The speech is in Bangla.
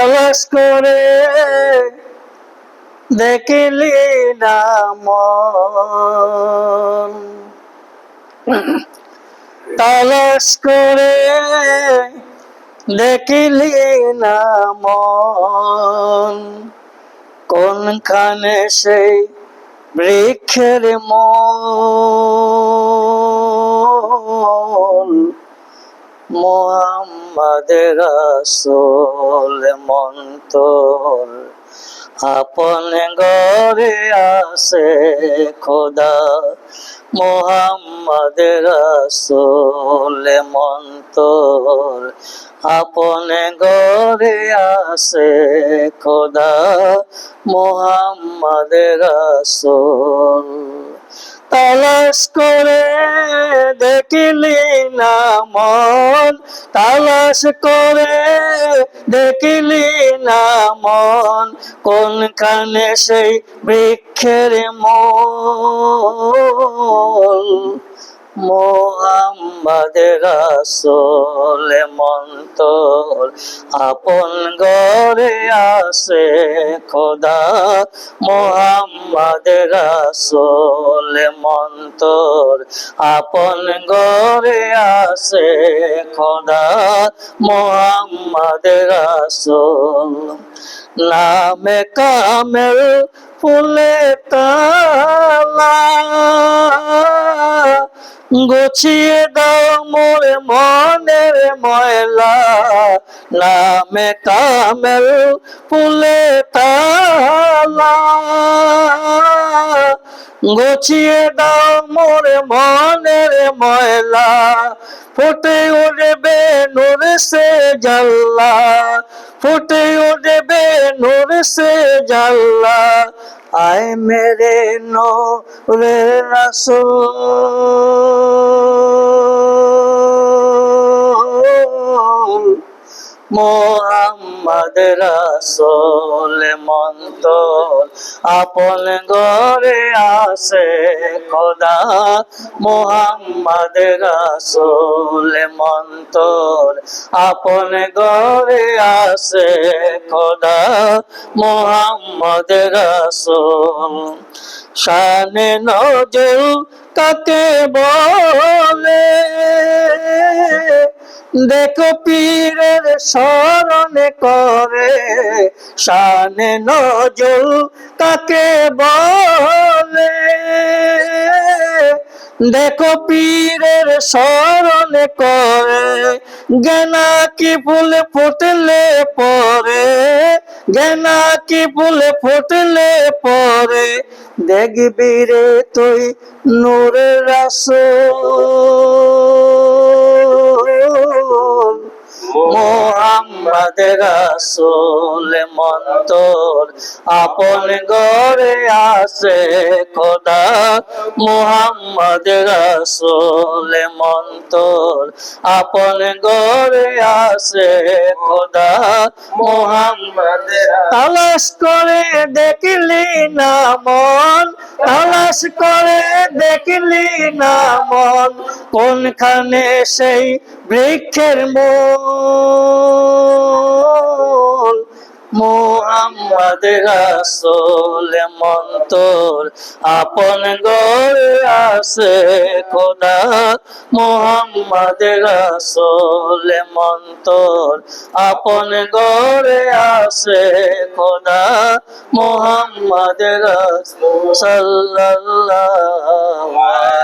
তালাশ করে দেখিলি না মন। তালাশ করে দেখিলি না মন। কোনখানে সেই বৃক্ষের মূল মোহাম্মদের রাসূল মন্তর। আপন ঘরে আসে খোদা, মোহাম্মদের রাসূল মন্তর। আপন ঘরে আসে খোদা, মোহাম্মদের রাসূল তালাশ করে দেখিলি না মন। তালাশ করে দেখিলি না মন। কোনখানে সেই বৃক্ষের মূল? মোহাম্মদ রাসূল, মন্তর আপন ঘরে আসে খোদা। মোহাম্মদ রাসূল, মন্তর আপন ঘরে আসে খোদা। মোহাম্মদ রাসূল, নামে কামেল ফুলে তালা। গুছিয়ে দাও মোর মনের ময়লা, নামে কামেল ফুলে তালা। গুছিয়ে দাও মোর মনের ময়লা, ফুটে উঠবে নূর সে জাল্লা ফুটে উঠবে নূর সে জাল্লা আয় মেরে নূরে রাসূল। মোহাম্মদ রাসূল মন্তর, আপন ঘরে আসে খোদা মোহাম্মদ রাসূল মন্তর, আপন ঘরে আসে খোদা মোহাম্মদ রাসূল। শানে নজর কাকে বলে? দেখো পীরের স্মরণ করে, শানে নজর তাকে বলে? দেখো পীরের স্মরণ করে জ্ঞানা কি ফুল ফুটলে পরে? জ্ঞানা কি ফুল ফুটলে পরে? দেখবি রে তুই নূরের রাসূল মোহাম্মদ রাসূল, মন্তর আপন ঘরে আসে খোদা মোহাম্মদ রাসূল, মন্তর আপন ঘরে আসে খোদা মোহাম্মদ তালাশ করে দেখলি না মন, তালাশ করে দেখলি না মন, কোনখানে সেই বৃক্ষের মূল, মোহাম্মদ রাসূল মন্তর আপন ঘরে আসে খোদা, মোহাম্মদ রাসূল মন্তর আপন ঘরে আসে খোদা, মোহাম্মদ রাসূল সাল্লাল্লাহু